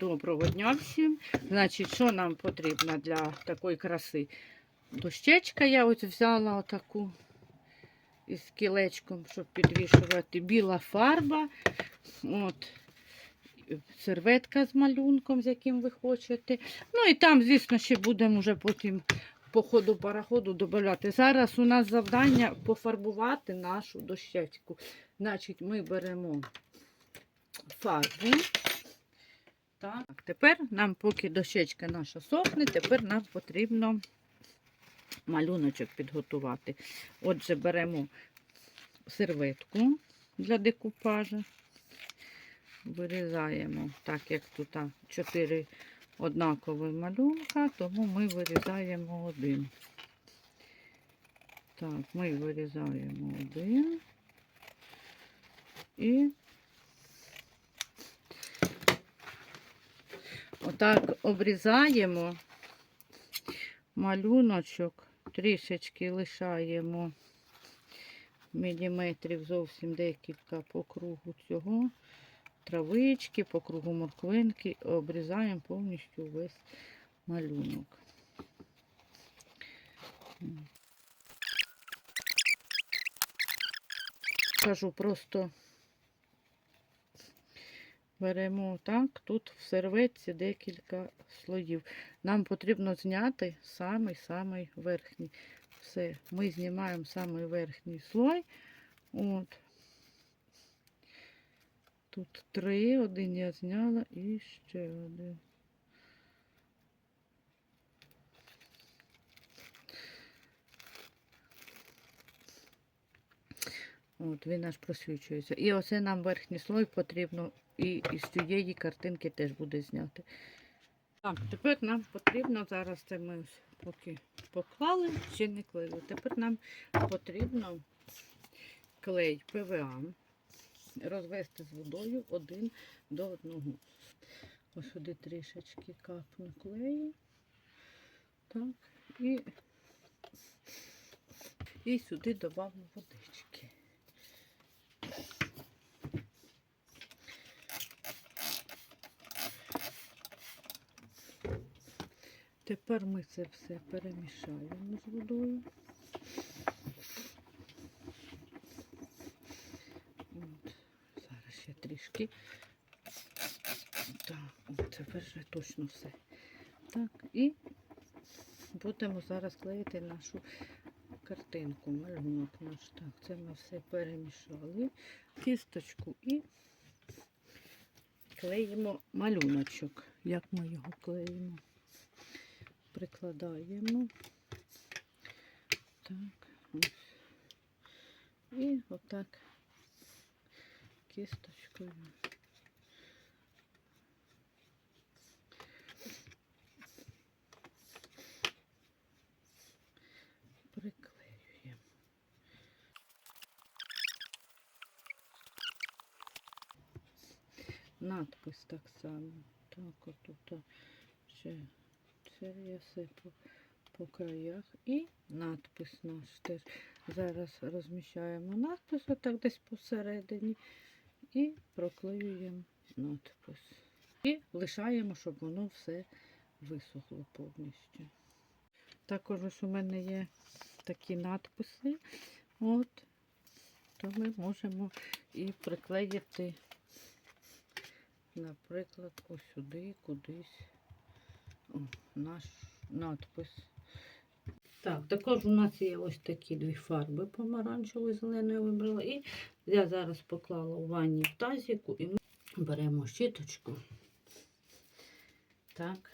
Доброго дня всім. Значить, що нам потрібно для такої краси? Дощечка я ось взяла отаку із кілечком, щоб підвішувати. Біла фарба. От. Серветка з малюнком, з яким ви хочете. Ну і там, звісно, ще будемо вже потім по ходу пароходу додавати. Зараз у нас завдання пофарбувати нашу дощечку. Значить, ми беремо фарбу. Так, тепер нам, поки дощечка наша сохне, тепер нам потрібно малюночок підготувати. Отже, беремо серветку для декупажу. Вирізаємо, так як тут чотири однакові малюнка, тому ми вирізаємо один. Так, ми вирізаємо один і Отак обрізаємо. Малюночок, трішечки лишаємо міліметрів зовсім декілька по кругу цього, травички, по кругу морквинки, обрізаємо повністю весь малюнок. Кажу просто Беремо так, тут в серветці декілька слоїв. Нам потрібно зняти самий-самий верхній. Все, ми знімаємо самий верхній слой. От. Тут три, один я зняла і ще один. От, він аж просвічується. І оце нам верхній слой потрібно і із цієї картинки теж буде зняти. Так, тепер нам потрібно, зараз це ми поки поклали, ще не клеїли. Тепер нам потрібно клей ПВА розвести з водою один до одного. Ось сюди трішечки капну клею. Так, і, і сюди добавлю водички. Тепер ми це все перемішаємо з водою. От, зараз ще трішки. Так, от тепер вже точно все. Так, і будемо зараз клеїти нашу картинку, малюнок наш. Так, це ми все перемішали, кісточку і клеїмо малюночок. Як ми його клеїмо? Прикладаємо. Так, ось. І отак кісточкою. Приклеюємо. Надпис так само. Так, отут ще це я все по, по краях. І надпис наш теж. Зараз розміщаємо надпис отак десь посередині і проклеюємо надпис. І лишаємо, щоб воно все висохло повністю. Також ось у мене є такі надписи. От, то ми можемо і приклеїти, наприклад, ось сюди, кудись наш надпис. Так, також у нас є ось такі дві фарби помаранчеву і зеленою вибрала. І я зараз поклала у ванні в тазіку і ми беремо щіточку. Так.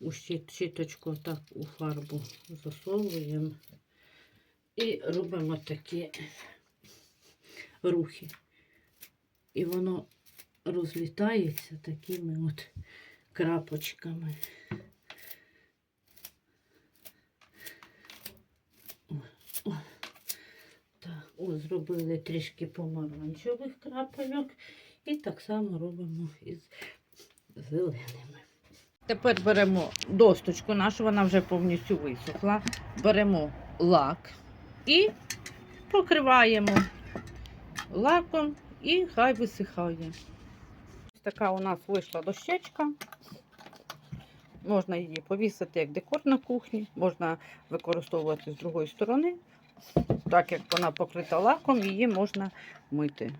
У щіточку так у фарбу засовуємо і робимо такі рухи. І воно розлітається такими от крапочками. О, зробили трішки помаранчевих крапельок і так само робимо із зеленими. Тепер беремо досточку нашу, вона вже повністю висохла. Беремо лак і покриваємо лаком і хай висихає. Така у нас вийшла дощечка. Можна її повісити як декор на кухні, можна використовувати з другої сторони. Так як вона покрита лаком, її можна мити.